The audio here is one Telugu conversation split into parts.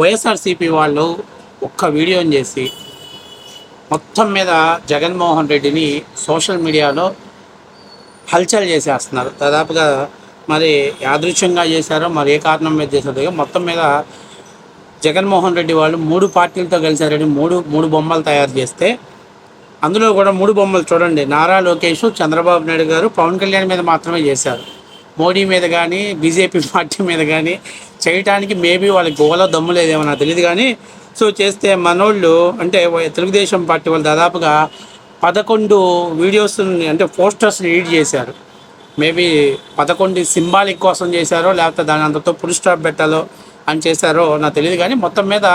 వైఎస్ఆర్సీపీ వాళ్ళు ఒక్క వీడియోని చేసి మొత్తం మీద జగన్మోహన్ రెడ్డిని సోషల్ మీడియాలో హల్చల్ చేసేస్తున్నారు. దాదాపుగా మరి యాదృచ్ఛంగా చేశారో మరి ఏ కారణం మీద చేశారో మొత్తం మీద జగన్మోహన్ రెడ్డి వాళ్ళు మూడు పార్టీలతో కలిసారని మూడు మూడు బొమ్మలు తయారు చేస్తే అందులో కూడా మూడు బొమ్మలు చూడండి. నారా లోకేష్ చంద్రబాబు నాయుడు గారు పవన్ కళ్యాణ్ మీద మాత్రమే చేశారు. మోడీ మీద కానీ బీజేపీ పార్టీ మీద కానీ చేయటానికి మేబీ వాళ్ళకి గోలో దమ్ము లేదేమో నాకు తెలియదు కానీ సో చేస్తే మనోళ్ళు అంటే తెలుగుదేశం పార్టీ వాళ్ళు దాదాపుగా పదకొండు వీడియోస్ అంటే పోస్టర్స్ని ఎడిట్ చేశారు. మేబీ పదకొండు సింబాలిక్ కోసం చేశారో లేకపోతే దాని అంతతో ఫుల్ స్టాప్ పెట్టాలో అని చేశారో నాకు తెలియదు కానీ మొత్తం మీద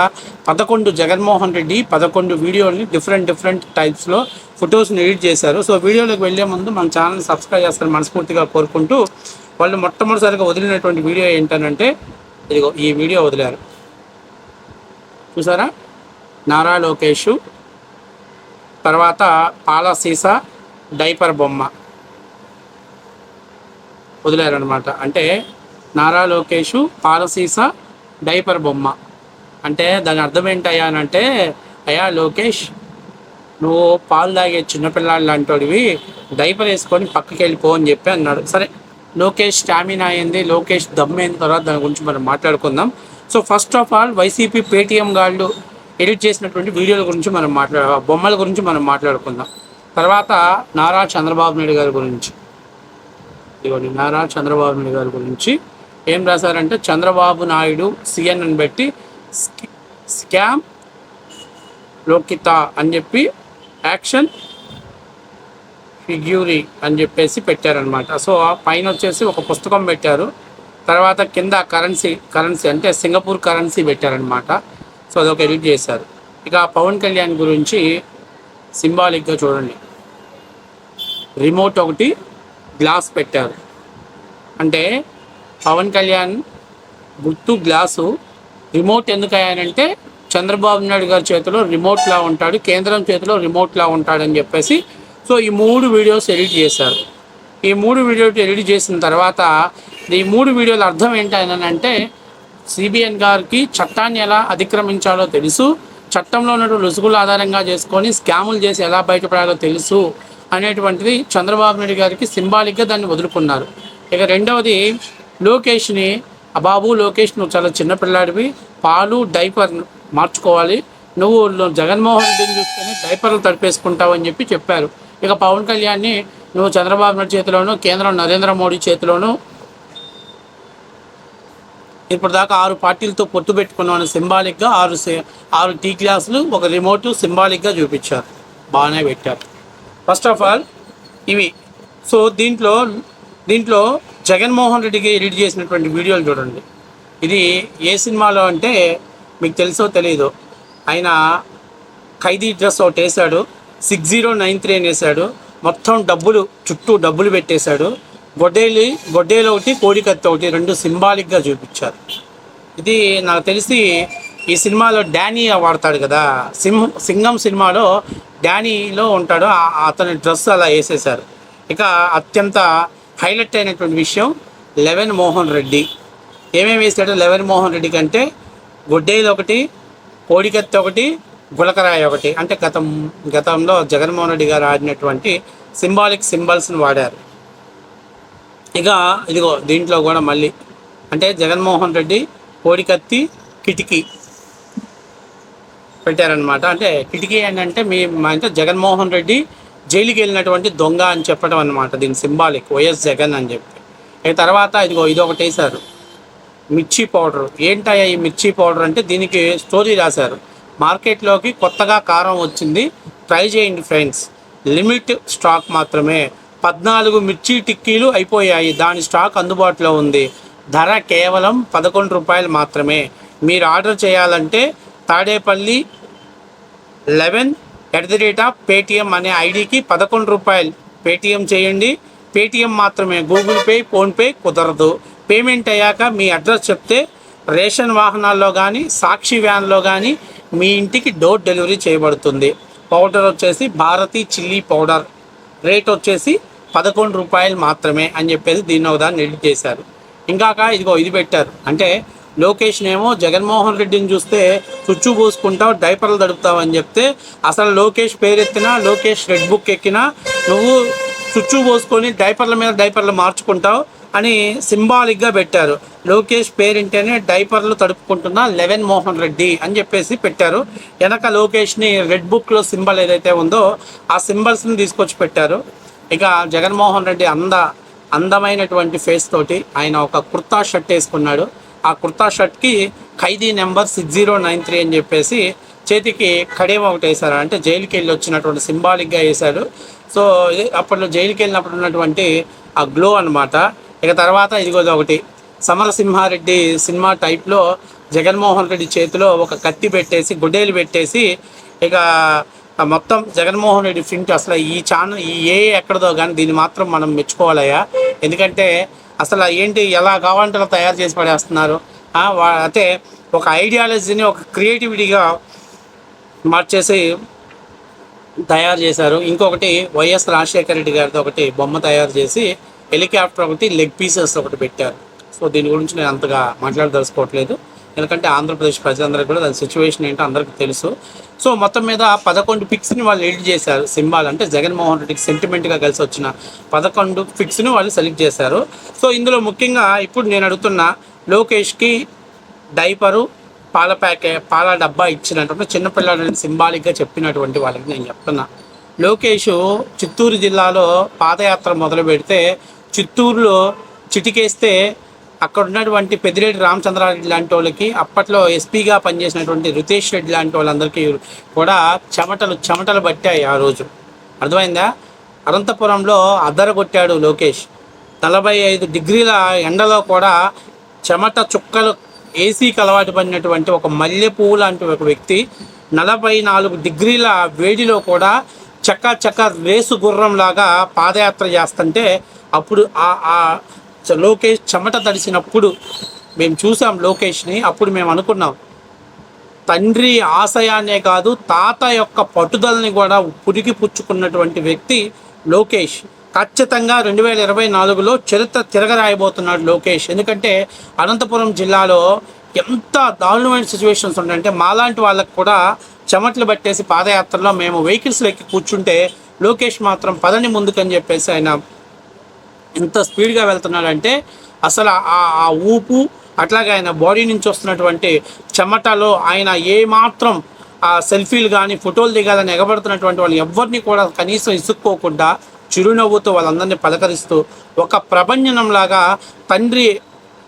పదకొండు జగన్మోహన్ రెడ్డి పదకొండు వీడియోని డిఫరెంట్ డిఫరెంట్ టైప్స్లో ఫొటోస్ని ఎడిట్ చేశారు. సో వీడియోలోకి వెళ్ళే ముందు మన ఛానల్ సబ్స్క్రైబ్ చేస్తారని మనస్ఫూర్తిగా కోరుకుంటూ వాళ్ళు మొట్టమొదటిసారిగా వదిలినటువంటి వీడియో ఏంటనంటే ఇదిగో ఈ వీడియో వదిలారు. చూసారా? నారా లోకేష్ తర్వాత పాల సీసా డైపర్ బొమ్మ వదిలారనమాట అంటే నారా లోకేష్ పాలసీస డైపర్ బొమ్మ. అంటే దాని అర్థం ఏంటయ్యా అని అంటే అయ్యా లోకేష్ నువ్వు పాలు తాగే చిన్నపిల్లాడు లాంటివి డైపర్ వేసుకొని పక్కకి వెళ్ళిపో అని చెప్పి అన్నాడు. సరే లోకేష్ స్టామినా అయింది లోకేష్ దమ్ అయిన తర్వాత దాని గురించి మనం మాట్లాడుకుందాం. So first of all YCP Paytm గాళ్ళు ఎడిట్ చేసినటువంటి వీడియోల గురించి మనం మాట్లాడ బొమ్మల గురించి మనం మాట్లాడుకుందాం. తర్వాత నారా చంద్రబాబు నాయుడు గారి గురించి. ఇదిగోండి నారా చంద్రబాబు నాయుడు గారి గురించి. ఏం రాశారంటే చంద్రబాబు నాయుడు సిఎన్ఎన్ బట్టి పెట్టి స్కామ్ లోకిత అని చెప్పి యాక్షన్ పిగ్యూరి అని చెప్పేసి పెట్టారనమాట సో ఆ పైన వచ్చేసి ఒక పుస్తకం పెట్టారు. తర్వాత కింద కరెన్సీ కరెన్సీ అంటే సింగపూర్ కరెన్సీ పెట్టారనమాట సో అదొక ఎడిట్ చేశారు. ఇక పవన్ కళ్యాణ్ గురించి సింబాలిక్గా చూడండి. రిమోట్ ఒకటి గ్లాస్ పెట్టారు. అంటే పవన్ కళ్యాణ్ గుర్తు గ్లాసు రిమోట్ ఎందుకు అయ్యానంటే చంద్రబాబు నాయుడు గారి చేతిలో రిమోట్లా ఉంటాడు కేంద్రం చేతిలో రిమోట్లా ఉంటాడని చెప్పేసి సో ఈ మూడు వీడియోస్ ఎడిట్ చేశారు. ఈ మూడు వీడియోస్ ఎడిట్ చేసిన తర్వాత ఈ మూడు వీడియోల అర్థం ఏంటంటే సిబిఎన్ గారికి చట్టాన్ని ఎలా అతిక్రమించాలో తెలుసు. చట్టంలో ఉన్నటువంటి రుసుగుల ఆధారంగా చేసుకొని స్కాములు చేసి ఎలా బయటపడాలో తెలుసు అనేటువంటిది చంద్రబాబు నాయుడు గారికి సింబాలిక్గా దాన్ని వదులుకున్నారు. ఇక రెండవది లోకేష్ని అబాబు బాబు లోకేష్ నువ్వు చాలా చిన్న పిల్లాడివి పాలు డైపర్ మార్చుకోవాలి. నువ్వు జగన్మోహన్ రెడ్డిని చూసుకొని డైపర్లు తడిపేసుకుంటావు అని చెప్పి చెప్పారు. ఇక పవన్ కళ్యాణ్ని నువ్వు చంద్రబాబు నాయుడు చేతిలోను కేంద్రం నరేంద్ర మోడీ చేతిలోను ఇప్పుడు దాకా ఆరు పార్టీలతో పొత్తు పెట్టుకున్నాను. సింబాలిక్గా ఆరు ఆరు టీ గ్లాసులు ఒక రిమోట్ సింబాలిక్గా చూపించారు. బాగానే పెట్టారు. ఫస్ట్ ఆఫ్ ఆల్ ఇవి. సో దీంట్లో దీంట్లో జగన్మోహన్ రెడ్డికి ఎడిట్ చేసినటువంటి వీడియోలు చూడండి. ఇది ఏ సినిమాలో అంటే మీకు తెలుసో తెలీదు. ఆయన ఖైదీ డ్రెస్ ఒకటి వేసాడు సిక్స్ జీరో నైన్ త్రీ అని మొత్తం డబ్బులు చుట్టూ డబ్బులు పెట్టేశాడు. గొడ్డేలి గొడ్డేలు ఒకటి కోడికత్తి ఒకటి రెండు సింబాలిక్గా చూపించారు. ఇది నాకు తెలిసి ఈ సినిమాలో డానీ వాడతాడు కదా. సింహ సింగం సినిమాలో డానీలో ఉంటాడు. అతని డ్రెస్ అలా వేసేశారు. ఇక అత్యంత హైలైట్ అయినటువంటి విషయం లెవెన్ మోహన్ రెడ్డి. ఏమేమి వేసాడు లెవెన్ మోహన్ రెడ్డి కంటే? గొడ్డేలు ఒకటి కోడికత్తి ఒకటి గులకరాయి ఒకటి. అంటే గతం గతంలో జగన్మోహన్ రెడ్డి గారు ఆడినటువంటి సింబాలిక్ సింబల్స్ని వాడారు. ఇక ఇదిగో దీంట్లో కూడా మళ్ళీ అంటే జగన్మోహన్ రెడ్డి కోడికత్తి కిటికీ పెట్టారనమాట అంటే కిటికీ ఏంటంటే మీ మా- అంటే జగన్మోహన్ రెడ్డి జైలుకి వెళ్ళినటువంటి దొంగ అని చెప్పడం అనమాట దీని సింబాలిక్ వైఎస్ జగన్ అని చెప్పి. ఇక తర్వాత ఇదిగో ఇది ఒకటి వేశారు మిర్చి పౌడర్. ఏంటయ్యా ఈ మిర్చి పౌడర్ అంటే దీనికి స్టోరీ రాశారు. మార్కెట్లోకి కొత్తగా కారం వచ్చింది. ట్రై చేయండి ఫ్రెండ్స్. లిమిట్ స్టాక్ మాత్రమే. పద్నాలుగు మిర్చి టిక్కీలు అయిపోయాయి. దాని స్టాక్ అందుబాటులో ఉంది. ధర కేవలం పదకొండు రూపాయలు మాత్రమే. మీరు ఆర్డర్ చేయాలంటే Tadepalli eleven at the rate of Paytm అనే ఐడికి పదకొండు రూపాయలు పేటిఎం చేయండి. పేటిఎం మాత్రమే. గూగుల్ పే ఫోన్పే కుదరదు. పేమెంట్ అయ్యాక మీ అడ్రస్ చెప్తే రేషన్ వాహనాల్లో కానీ సాక్షి వ్యాన్లో కానీ మీ ఇంటికి డోర్ డెలివరీ చేయబడుతుంది. పౌడర్ వచ్చేసి భారతీ చిల్లీ పౌడర్. రేట్ వచ్చేసి పదకొండు రూపాయలు మాత్రమే అని చెప్పేసి దీన్ని ఒకదాన్ని ఎడిట్ చేశారు. ఇంకాక ఇదిగో ఇది పెట్టారు. అంటే లోకేష్ ఏమో జగన్మోహన్ రెడ్డిని చూస్తే చుచ్చు పోసుకుంటావు డైపర్లు దడుపుతావు అని చెప్తే అసలు లోకేష్ పేరెత్తినా లోకేష్ రెడ్ బుక్ ఎక్కినా నువ్వు చుచ్చు పోసుకొని డైపర్ల మీద డైపర్లు మార్చుకుంటావు అని సింబాలిక్గా పెట్టారు. లోకేష్ పేరింటేనే డైపర్లు తడుపుకుంటున్న లెవెన్ మోహన్ రెడ్డి అని చెప్పేసి పెట్టారు. వెనక లోకేష్ని రెడ్ బుక్లో సింబల్ ఏదైతే ఉందో ఆ సింబల్స్ని తీసుకొచ్చి పెట్టారు. ఇక జగన్మోహన్ రెడ్డి అంద అందమైనటువంటి ఫేస్ తోటి ఆయన ఒక కుర్తా షర్ట్ వేసుకున్నాడు. ఆ కుర్తా షర్ట్కి ఖైదీ number six zero nine three అని చెప్పేసి చేతికి కడేమ ఒకటి వేశారు. అంటే జైలుకి వెళ్ళి వచ్చినటువంటి సింబాలిక్గా వేశాడు. సో అప్పట్లో జైలుకి వెళ్ళినప్పుడు ఉన్నటువంటి ఆ గ్లో అన్నమాట. ఇక తర్వాత ఇదిగోది ఒకటి. సమరసింహారెడ్డి సినిమా టైప్లో జగన్మోహన్ రెడ్డి చేతిలో ఒక కత్తి పెట్టేసి గుడ్డేలు పెట్టేసి ఇక మొత్తం జగన్మోహన్ రెడ్డి ఫ్రింట్ అసలు ఈ ఛానల్ ఈ ఏ ఎక్కడదో కానీ దీన్ని మాత్రం మనం మెచ్చుకోవాలయ్యా. ఎందుకంటే అసలు ఏంటి ఎలా కావాలంటే అలా తయారు చేసి పడేస్తున్నారు? అయితే ఒక ఐడియాలజీని ఒక క్రియేటివిటీగా మార్చేసి తయారు చేశారు. ఇంకొకటి వైఎస్ రాజశేఖర రెడ్డి గారితో ఒకటి బొమ్మ తయారు చేసి హెలికాప్టర్ ఒకటి లెగ్ పీసెస్ ఒకటి పెట్టారు. సో దీని గురించి నేను అంతగా మాట్లాడదలుచుకోవట్లేదు. ఎందుకంటే ఆంధ్రప్రదేశ్ ప్రజలందరికీ కూడా దాని సిచ్యువేషన్ ఏంటో అందరికీ తెలుసు. సో మొత్తం మీద పదకొండు పిక్స్ని వాళ్ళు ఎడిట్ చేశారు సింబాల్. అంటే జగన్మోహన్ రెడ్డికి సెంటిమెంట్గా కలిసి వచ్చిన పదకొండు పిక్స్ని వాళ్ళు సెలెక్ట్ చేశారు. సో ఇందులో ముఖ్యంగా ఇప్పుడు నేను అడుగుతున్న లోకేష్కి డైపరు పాల ప్యాకెట్ పాల డబ్బా ఇచ్చినటువంటి చిన్నపిల్లలని సింబాలిక్గా చెప్పినటువంటి వాళ్ళకి నేను చెప్తున్నా. లోకేష్ చిత్తూరు జిల్లాలో పాదయాత్ర మొదలు పెడితే చిత్తూరులో చిటికేస్తే అక్కడ ఉన్నటువంటి పెద్దిరెడ్డి రామచంద్రారెడ్డి లాంటి వాళ్ళకి అప్పట్లో ఎస్పీగా పనిచేసినటువంటి రితేష్ రెడ్డి లాంటి వాళ్ళందరికీ కూడా చెమటలు చెమటలు పట్టాయి ఆ రోజు. అర్థమైందా? అనంతపురంలో అద్దరగొట్టాడు లోకేష్. నలభై ఐదు డిగ్రీల ఎండలో కూడా చెమట చుక్కలు ఏసీకి అలవాటు పడినటువంటి ఒక మల్లె పువ్వు లాంటి ఒక వ్యక్తి నలభై నాలుగు డిగ్రీల వేడిలో కూడా చక్కా చక్క రేసు గుర్రం లాగా పాదయాత్ర చేస్తుంటే అప్పుడు ఆ లోకేష్ చెమట తడిసినప్పుడు మేము చూసాం లోకేష్ని అప్పుడు మేము అనుకున్నాం తండ్రి ఆశయాన్నే కాదు తాత యొక్క పట్టుదలని కూడా పురిగి పుచ్చుకున్నటువంటి వ్యక్తి లోకేష్. ఖచ్చితంగా రెండు వేల ఇరవై నాలుగులో చరిత్ర తిరగరాయబోతున్నాడు లోకేష్. ఎందుకంటే అనంతపురం జిల్లాలో ఎంత దారుణమైన సిచ్యువేషన్స్ ఉన్నాయంటే మాలాంటి వాళ్ళకు కూడా చెమట్లు పట్టేసి పాదయాత్రలో మేము వెహికల్స్లో ఎక్కి కూర్చుంటే లోకేష్ మాత్రం పదని ముందుకని చెప్పేసి ఆయన ఎంత స్పీడ్గా వెళ్తున్నాడంటే అసలు ఆ ఆ ఊపు అట్లాగే ఆయన బాడీ నుంచి వస్తున్నటువంటి చెమటలో ఆయన ఏ మాత్రం ఆ సెల్ఫీలు కానీ ఫోటోలు దిగాలని ఎగబడుతున్నటువంటి వాళ్ళు ఎవరిని కూడా కనీసం ఇసుక్కోకుండా చిరునవ్వుతో వాళ్ళందరినీ పలకరిస్తూ ఒక ప్రభంజనంలాగా తండ్రి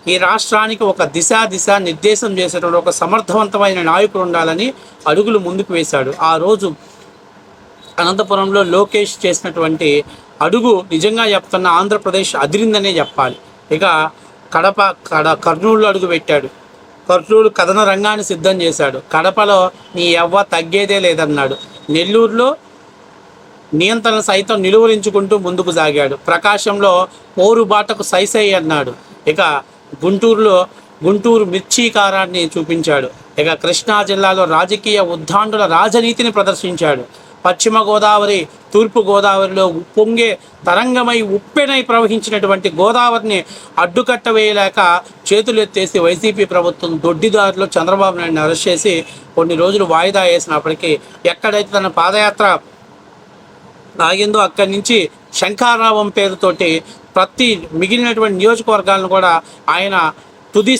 ఈ రాష్ట్రానికి ఒక దిశ దిశ నిర్దేశం చేసేటువంటి ఒక సమర్థవంతమైన నాయకుడు ఉండాలని అడుగులు ముందుకు వేశాడు. ఆ రోజు అనంతపురంలో లోకేష్ చేసినటువంటి అడుగు నిజంగా చెప్తున్న ఆంధ్రప్రదేశ్ అదిరిందనే చెప్పాలి. ఇక కడప కడ కర్నూలు అడుగు పెట్టాడు. కర్నూలు కథన రంగాన్ని సిద్ధం చేశాడు. కడపలో నీ ఎవ్వ తగ్గేదే లేదన్నాడు. నెల్లూరులో నియంత్రణ సైతం నిలువరించుకుంటూ ముందుకు సాగాడు. ప్రకాశంలో పోరు బాటకు సైసై అన్నాడు. ఇక గుంటూరులో గుంటూరు మిర్చి కారాన్ని చూపించాడు. ఇక కృష్ణా జిల్లాలో రాజకీయ ఉద్దాండుల రాజనీతిని ప్రదర్శించాడు. పశ్చిమ గోదావరి తూర్పు గోదావరిలో ఉప్పొంగే తరంగమై ఉప్పెనై ప్రవహించినటువంటి గోదావరిని అడ్డుకట్ట వేయలేక చేతులెత్తేసి వైసీపీ ప్రభుత్వం దొడ్డిదారిలో చంద్రబాబు నాయుడిని అరెస్ట్ చేసి కొన్ని రోజులు వాయిదా వేసినప్పటికీ ఎక్కడైతే తన పాదయాత్ర ఆగిందో అక్కడి నుంచి శంఖారావం పేరుతోటి ప్రతి మిగిలినటువంటి నియోజకవర్గాలను కూడా ఆయన తుది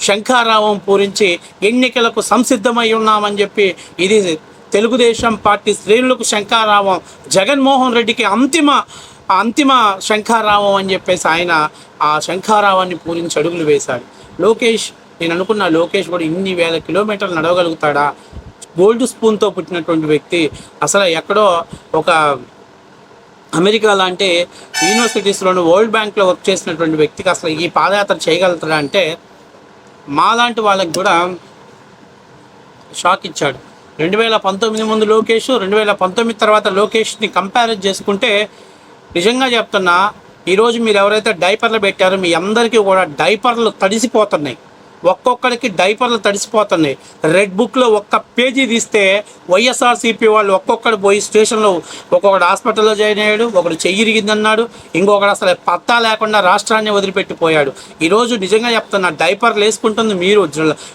శంఖారావం పూరించి ఎన్నికలకు సంసిద్ధమై ఉన్నామని చెప్పి ఇది తెలుగుదేశం పార్టీ శ్రేణులకు శంఖారావం జగన్మోహన్ రెడ్డికి అంతిమ అంతిమ శంఖారావం అని చెప్పేసి ఆయన ఆ శంఖారావాన్ని పూరించి అడుగులు వేశాడు లోకేష్ నేను అనుకున్న లోకేష్ కూడా ఇన్ని వేల కిలోమీటర్లు నడవగలుగుతాడా? గోల్డ్ స్పూన్తో పుట్టినటువంటి వ్యక్తి అసలు ఎక్కడో ఒక అమెరికా లాంటి యూనివర్సిటీస్లోని వరల్డ్ బ్యాంక్లో వర్క్ చేసినటువంటి వ్యక్తికి అసలు ఈ పాదయాత్ర చేయగలుగుతాడా అంటే మాలాంటి వాళ్ళకి కూడా షాక్ ఇచ్చాడు. రెండు వేల పంతొమ్మిది ముందు లోకేష్ రెండు వేల పంతొమ్మిది తర్వాత లోకేష్ని కంపేర్ చేసుకుంటే నిజంగా చెప్తున్నా ఈరోజు మీరు ఎవరైతే డైపర్లు పెట్టారో మీ అందరికీ కూడా డైపర్లు తడిసిపోతున్నాయి. ఒక్కొక్కడికి డైపర్లు తడిసిపోతున్నాయి. రెడ్ బుక్లో ఒక్క పేజీ తీస్తే వైఎస్ఆర్సీపీ వాళ్ళు ఒక్కొక్కడు పోయి స్టేషన్లో ఒక్కొక్కడు హాస్పిటల్లో జాయిన్ అయ్యాడు ఒకడు చెయ్యిరిగిందన్నాడు ఇంకొకడు అసలు పత్తా లేకుండా రాష్ట్రాన్ని వదిలిపెట్టిపోయాడు. ఈరోజు నిజంగా చెప్తున్నా డైపర్లు వేసుకుంటుంది మీరు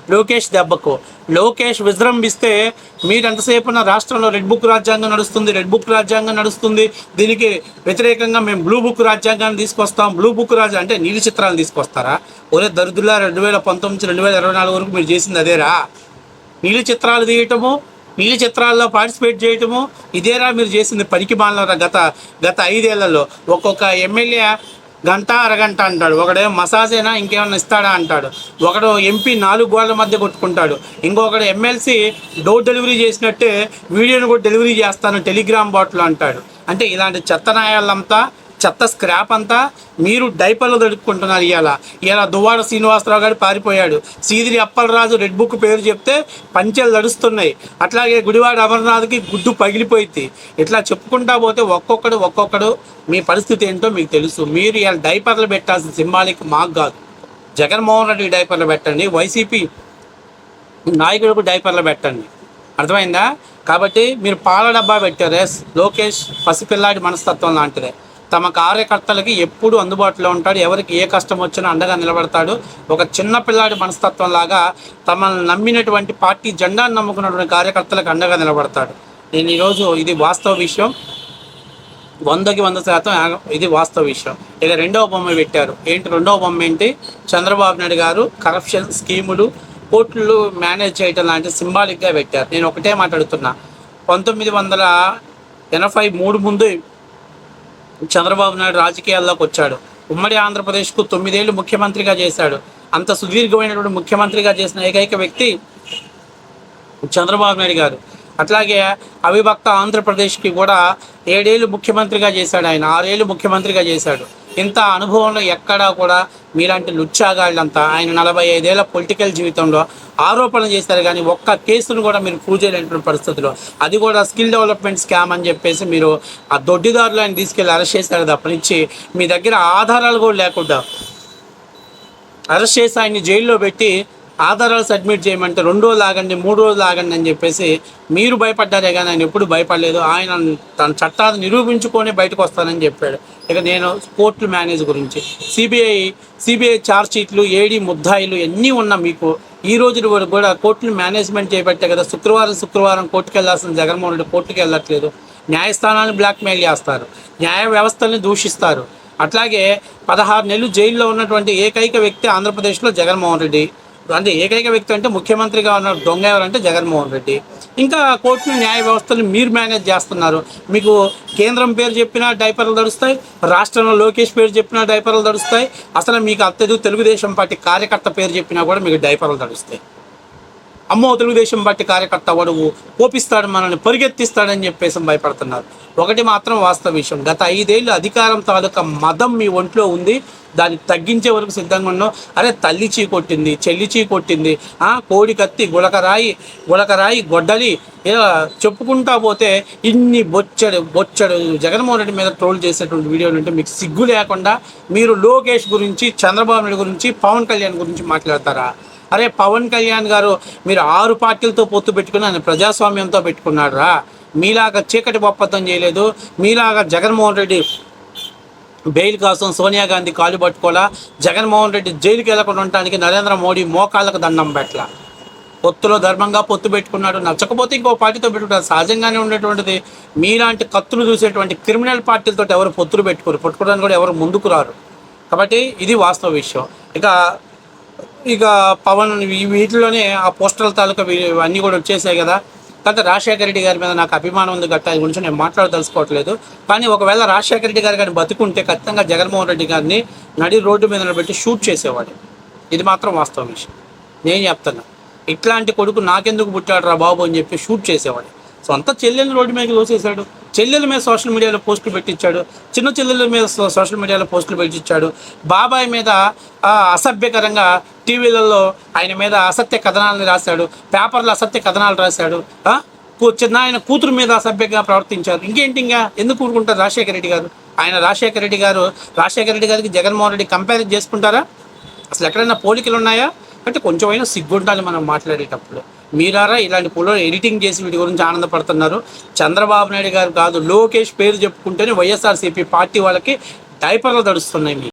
లోకేష్ దెబ్బకు. లోకేష్ విజృంభిస్తే మీరు ఎంతసేపు ఉన్న రాష్ట్రంలో రెడ్ బుక్ రాజ్యాంగం నడుస్తుంది రెడ్ బుక్ రాజ్యాంగం నడుస్తుంది. దీనికి వ్యతిరేకంగా మేము బ్లూ బుక్ రాజ్యాంగాన్ని తీసుకొస్తాం. బ్లూ బుక్ రాజ్యాంగం అంటే నీలి చిత్రాలు తీసుకొస్తారా? ఒరే దరిద్రులా రెండు వేల పంతొమ్మిది రెండు వేల ఇరవై నాలుగు వరకు మీరు చేసింది అదేరా. నీలి చిత్రాలు తీయటము నీళ్ళ చిత్రాల్లో పార్టిసిపేట్ చేయటము ఇదేరా మీరు చేసింది పనికి మాలరా గత గత ఐదేళ్ళలో. ఒక్కొక్క ఎమ్మెల్యే గంట అరగంట అంటాడు. ఒకడే మసాజ్ అయినా ఇంకేమన్నా ఇస్తాడా అంటాడు. ఒకడు ఎంపీ నాలుగు గోడల మధ్య కొట్టుకుంటాడు. ఇంకొకడు ఎమ్మెల్సీ డోర్ డెలివరీ చేసినట్టే వీడియోని కూడా డెలివరీ చేస్తాను టెలిగ్రామ్ బాట్లో అంటాడు. అంటే ఇలాంటి చెత్త నాయాలంతా చెత్త స్క్రాప్ అంతా మీరు డైపర్లు దడుక్కుంటున్నారు ఇవాళ ఇలా దువ్వాడ శ్రీనివాసరావు గారు పారిపోయాడు. సీదిరి అప్పలరాజు రెడ్ బుక్ పేరు చెప్తే పంచెలు నడుస్తున్నాయి. అట్లాగే గుడివాడ అమర్నాథ్కి గుడ్డు పగిలిపోయింది. ఇట్లా చెప్పుకుంటా పోతే ఒక్కొక్కడు ఒక్కొక్కడు మీ పరిస్థితి ఏంటో మీకు తెలుసు. మీరు ఇలా డైపర్లు పెట్టాల్సిన సింబాలిక్ మాకు కాదు. జగన్మోహన్ రెడ్డి డైపర్లు పెట్టండి. వైసీపీ నాయకుడికి డైపర్లు పెట్టండి. అర్థమైందా? కాబట్టి మీరు పాల డబ్బా పెట్టారు. ఎస్ లోకేష్ పసిపిల్లాడి మనస్తత్వం లాంటిదే. తమ కార్యకర్తలకి ఎప్పుడు అందుబాటులో ఉంటాడు ఎవరికి ఏ కష్టం వచ్చినా అండగా నిలబడతాడు. ఒక చిన్న పిల్లాడి మనస్తత్వం లాగా తమను నమ్మినటువంటి పార్టీ జెండాను నమ్ముకున్నటువంటి కార్యకర్తలకు అండగా నిలబడతాడు. నేను ఈరోజు ఇది వాస్తవ విషయం. వందకి వంద శాతం ఇది వాస్తవ విషయం. ఇక రెండవ బొమ్మ పెట్టారు. ఏంటి రెండవ బొమ్మ ఏంటి? చంద్రబాబు నాయుడు గారు కరప్షన్ స్కీములు కోట్లు మేనేజ్ చేయటం లాంటి సింబాలిక్గా పెట్టారు. నేను ఒకటే మాట్లాడుతున్నా. పంతొమ్మిది వందల ఎనభై మూడు ముందు చంద్రబాబు నాయుడు రాజకీయాల్లోకి వచ్చాడు. ఉమ్మడి ఆంధ్రప్రదేశ్కు తొమ్మిదేళ్ళు ముఖ్యమంత్రిగా చేశాడు. అంత సుదీర్ఘమైనటువంటి ముఖ్యమంత్రిగా చేసిన ఏకైక వ్యక్తి చంద్రబాబు నాయుడు గారు. అట్లాగే అవిభక్త ఆంధ్రప్రదేశ్కి కూడా ఏడేళ్ళు ముఖ్యమంత్రిగా చేశాడు ఆయన ఆరేళ్ళు ముఖ్యమంత్రిగా చేశాడు. ఇంత అనుభవంలో ఎక్కడా కూడా మీలాంటి లుచ్చాగాళ్ళంతా ఆయన నలభై ఐదేళ్ళ పొలిటికల్ జీవితంలో ఆరోపణలు చేశారు కానీ ఒక్క కేసును కూడా మీరు ప్రూవ్ చేయలేనటువంటి పరిస్థితిలో. అది కూడా స్కిల్ డెవలప్మెంట్ స్కామ్ అని చెప్పేసి మీరు ఆ దొడ్డిదారులు ఆయన తీసుకెళ్ళి అరెస్ట్ చేశారు తప్పనిచ్చి మీ దగ్గర ఆధారాలు కూడా లేకుండా అరెస్ట్ చేసి ఆయన్ని జైల్లో పెట్టి ఆధారాలు సబ్మిట్ చేయమంటే రెండు రోజులు ఆగండి మూడు రోజులు ఆగండి అని చెప్పేసి మీరు భయపడ్డారే కానీ ఆయన ఎప్పుడు భయపడలేదు. ఆయన తన చట్టాలు నిరూపించుకొని బయటకు వస్తానని చెప్పాడు. ఇక నేను కోర్టుల మేనేజ్ గురించి సిబిఐ సిబిఐ ఛార్జ్ షీట్లు ఏడి ముద్దాయిలు ఎన్ని ఉన్నా మీకు ఈ రోజు వరకు కూడా కోర్టులు మేనేజ్మెంట్ చేయబట్టే కదా శుక్రవారం శుక్రవారం కోర్టుకు వెళ్ళాల్సిన జగన్మోహన్ రెడ్డి కోర్టుకు వెళ్ళట్లేదు. న్యాయస్థానాన్ని బ్లాక్మెయిల్ చేస్తారు. న్యాయ వ్యవస్థల్ని దూషిస్తారు. అట్లాగే పదహారు నెలలు జైల్లో ఉన్నటువంటి ఏకైక వ్యక్తి ఆంధ్రప్రదేశ్లో జగన్మోహన్ రెడ్డి. అంటే ఏకైక వ్యక్తి అంటే ముఖ్యమంత్రిగా ఉన్న దొంగ ఎవరంటే జగన్మోహన్ రెడ్డి. ఇంకా కోర్టులు న్యాయ వ్యవస్థలు మీరు మేనేజ్ చేస్తున్నారు. మీకు కేంద్రం పేరు చెప్పినా డైపర్లు దడుస్తాయి రాష్ట్రంలో లోకేష్ పేరు చెప్పినా డైపర్లు దడుస్తాయి అసలు మీకు అత్యధిక తెలుగుదేశం పార్టీ కార్యకర్త పేరు చెప్పినా కూడా మీకు డైపర్లు తడుస్తాయి అమ్మో తెలుగుదేశం పార్టీ కార్యకర్త వడువు కోపిస్తాడు మనల్ని పరిగెత్తిస్తాడని చెప్పేసి భయపడుతున్నారు. ఒకటి మాత్రం వాస్తవ విషయం. గత ఐదేళ్ళు అధికారం తాలూకా మదం మీ ఒంట్లో ఉంది. దాన్ని తగ్గించే వరకు సిద్ధంగా ఉన్నాం అరే తల్లి చీ కొట్టింది చెల్లి చీ కొట్టింది ఆ కోడి కత్తి గులకరాయి గులకరాయి గొడ్డలి ఇలా చెప్పుకుంటా పోతే ఇన్ని బొచ్చడు బొచ్చడు జగన్మోహన్ రెడ్డి మీద ట్రోల్ చేసేటువంటి వీడియోలు ఉంటే మీకు సిగ్గు లేకుండా మీరు లోకేష్ గురించి చంద్రబాబు నాయుడు గురించి పవన్ కళ్యాణ్ గురించి మాట్లాడతారా? అరే పవన్ కళ్యాణ్ గారు మీరు ఆరు పార్టీలతో పొత్తు పెట్టుకుని ఆయన ప్రజాస్వామ్యంతో పెట్టుకున్నాడు రా మీలాగా చీకటి ఒప్పందం చేయలేదు. మీలాగా జగన్మోహన్ రెడ్డి బెయిల్ కోసం సోనియా గాంధీ కాలు పట్టుకోలా జగన్మోహన్ రెడ్డి జైలుకి వెళ్ళకుండా ఉండటానికి నరేంద్ర మోడీ మోకాళ్ళకు దండం పెట్టలా? పొత్తులో ధర్మంగా పొత్తు పెట్టుకున్నాడు. నచ్చకపోతే ఇంకో పార్టీతో పెట్టుకుంటారు. సహజంగానే ఉండేటువంటిది. మీలాంటి కత్తులు చూసేటువంటి క్రిమినల్ పార్టీలతో ఎవరు పొత్తులు పెట్టుకోరు? పట్టుకోవడానికి కూడా ఎవరు ముందుకు రారు. కాబట్టి ఇది వాస్తవ విషయం. ఇక ఇక పవన్ వీటిలోనే ఆ పోస్టల్ తాలూకా అన్నీ కూడా వచ్చేసాయి కదా. గత రాజశేఖర రెడ్డి గారి మీద నాకు అభిమానం ఉంది గట్ట దాని గురించి నేను మాట్లాడదలుచుకోవట్లేదు. కానీ ఒకవేళ రాజశేఖర రెడ్డి గారు కానీ బతుకుంటే ఖచ్చితంగా జగన్మోహన్ రెడ్డి గారిని నడి రోడ్డు మీద నిలబెట్టి షూట్ చేసేవాడు ఇది మాత్రం వాస్తవ విషయం. నేను చెప్తున్నా. ఇట్లాంటి కొడుకు నాకెందుకు పుట్టాడు రా బాబు అని చెప్పి షూట్ చేసేవాడు. సొంత చెల్లెలు రోడ్డు మీద తోసేశాడు చెల్లెల మీద సోషల్ మీడియాలో పోస్టులు పెట్టించాడు. చిన్న చెల్లెల మీద సో- సోషల్ మీడియాలో పోస్టులు పెట్టించాడు. బాబాయ్ మీద అసభ్యకరంగా టీవీలలో ఆయన మీద అసత్య కథనాలను రాశాడు. పేపర్లో అసత్య కథనాలు రాశాడు. చిన్న ఆయన కూతురు మీద అసభ్యంగా ప్రవర్తించారు. ఇంకేంటి ఇంకా? ఎందుకు ఊరుకుంటారు రాజశేఖర రెడ్డి గారు? ఆయన రాజశేఖర రెడ్డి గారు రాజశేఖర రెడ్డి గారికి జగన్మోహన్ రెడ్డి కంపేర్ చేసుకుంటారా? అసలు ఎక్కడైనా పోలికలు ఉన్నాయా? అంటే కొంచెమైనా సిగ్గుండాలి మనం మాట్లాడేటప్పుడు. మీరారా? ఇలాంటి పులో ఎడిటింగ్ చేసి వీటి గురించి ఆనందపడుతున్నారు. చంద్రబాబు నాయుడు గారు కాదు లోకేష్ పేరు చెప్పుకుంటేనే వైఎస్ఆర్సీపీ పార్టీ వాళ్ళకి డైపర్లు తడుస్తున్నాయి.